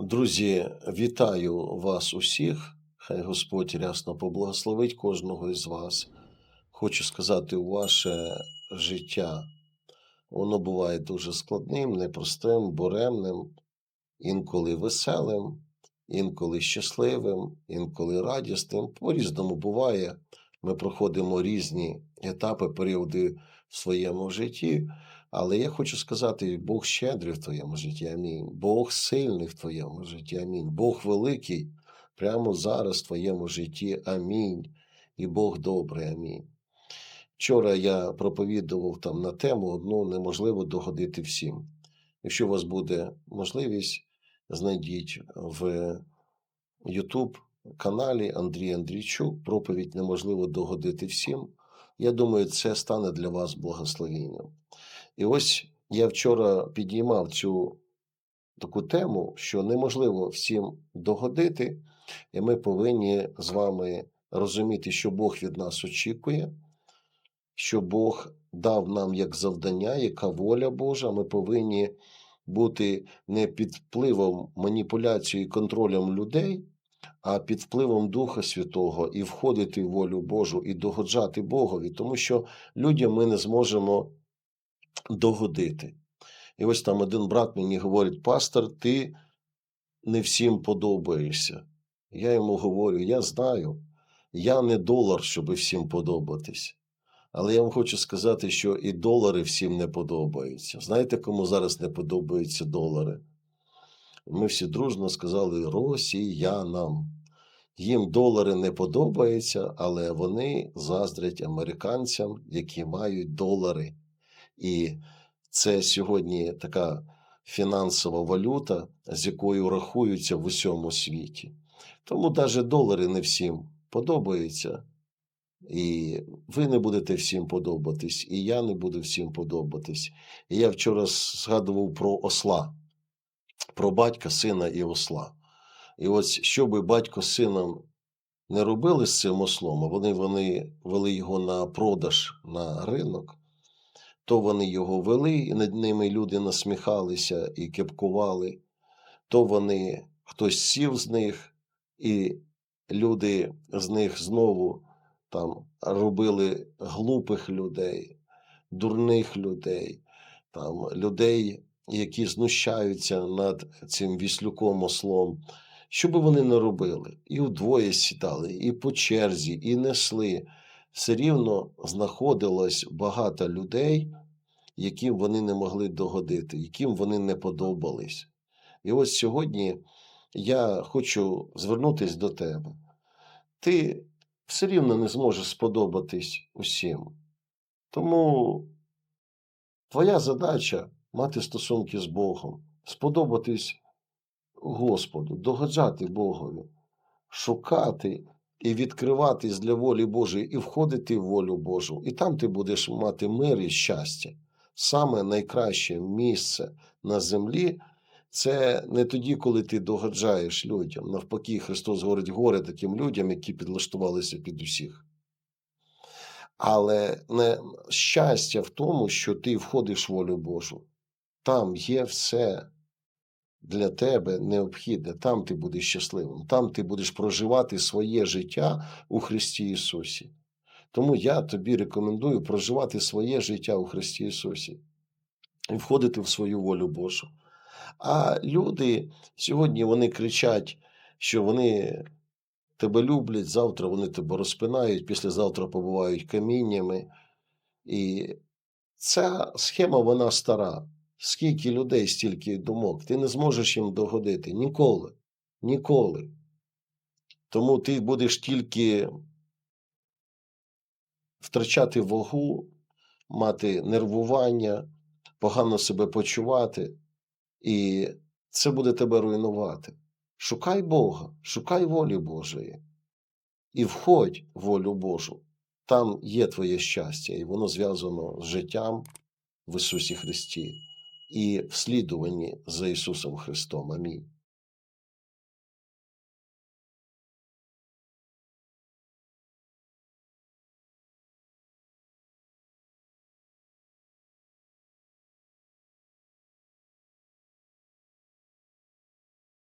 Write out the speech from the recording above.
Друзі, вітаю вас усіх. Хай Господь рясно поблагословить кожного із вас. Хочу сказати, ваше життя воно буває дуже складним, непростим, буремним, інколи веселим, інколи щасливим, інколи радісним. По-різному буває. Ми проходимо різні етапи, періоди в своєму житті. Але я хочу сказати, Бог щедрий в твоєму житті, амінь. Бог сильний в твоєму житті, амінь. Бог великий прямо зараз в твоєму житті, амінь. І Бог добрий, амінь. Вчора я проповідував там на тему одну неможливо догодити всім. Якщо у вас буде можливість, знайдіть в YouTube каналі Андрій Андрійчук проповідь неможливо догодити всім. Я думаю, це стане для вас благословенням. І ось я вчора підіймав цю таку тему, що неможливо всім догодити, і ми повинні з вами розуміти, що Бог від нас очікує, що Бог дав нам як завдання, яка воля Божа. Ми повинні бути не під впливом маніпуляції і контролем людей, а під впливом Духа Святого і входити в волю Божу і догоджати Богові, тому що людям ми не зможемо догодити. І ось там один брат мені говорить: пастор, ти не всім подобаєшся. Я йому говорю: я знаю, я не долар, щоб всім подобатись. Але я вам хочу сказати, що і долари всім не подобаються. Знаєте, кому зараз не подобаються долари? Ми всі дружно сказали росіянам. Їм долари не подобаються, але вони заздрять американцям, які мають долари. І це сьогодні така фінансова валюта, з якою рахуються в усьому світі. Тому навіть долари не всім подобаються. І ви не будете всім подобатись, і я не буду всім подобатись. І я вчора згадував про осла, про батька, сина і осла. І ось що би батько з сином не робили з цим ослом, а вони, вони вели його на продаж на ринок, то вони його вели, і над ними люди насміхалися і кепкували, то вони хтось сів з них, і люди з них знову там робили глупих людей, дурних людей, там людей, які знущаються над цим віслюком ослом. Що би вони не робили, і вдвоє сідали, і по черзі, і несли. Все рівно знаходилось багато людей, яким вони не могли догодити, яким вони не подобались. І ось сьогодні я хочу звернутися до тебе. Ти все рівно не зможеш сподобатись усім. Тому твоя задача мати стосунки з Богом, сподобатись Господу, догоджати Богові, шукати і відкриватись для волі Божої, і входити в волю Божу. І там ти будеш мати мир і щастя. Саме найкраще місце на землі це не тоді, коли ти догоджаєш людям. Навпаки, Христос говорить горе таким людям, які підлаштувалися під усіх. Але не щастя в тому, що ти входиш в волю Божу. Там є все для тебе необхідне. Там ти будеш щасливим, там ти будеш проживати своє життя у Христі Ісусі. Тому я тобі рекомендую проживати своє життя у Христі Ісусі і входити в свою волю Божу. А люди сьогодні вони кричать, що вони тебе люблять, завтра вони тебе розпинають, післязавтра побувають каміннями. І ця схема вона стара. Скільки людей, стільки думок. Ти не зможеш їм догодити ніколи. Ніколи. Тому ти будеш тільки втрачати вагу, мати нервування, погано себе почувати, і це буде тебе руйнувати. Шукай Бога, шукай волі Божої і входь в волю Божу. Там є твоє щастя, і воно зв'язано з життям в Ісусі Христі і в слідуванні за Ісусом Христом. Амінь.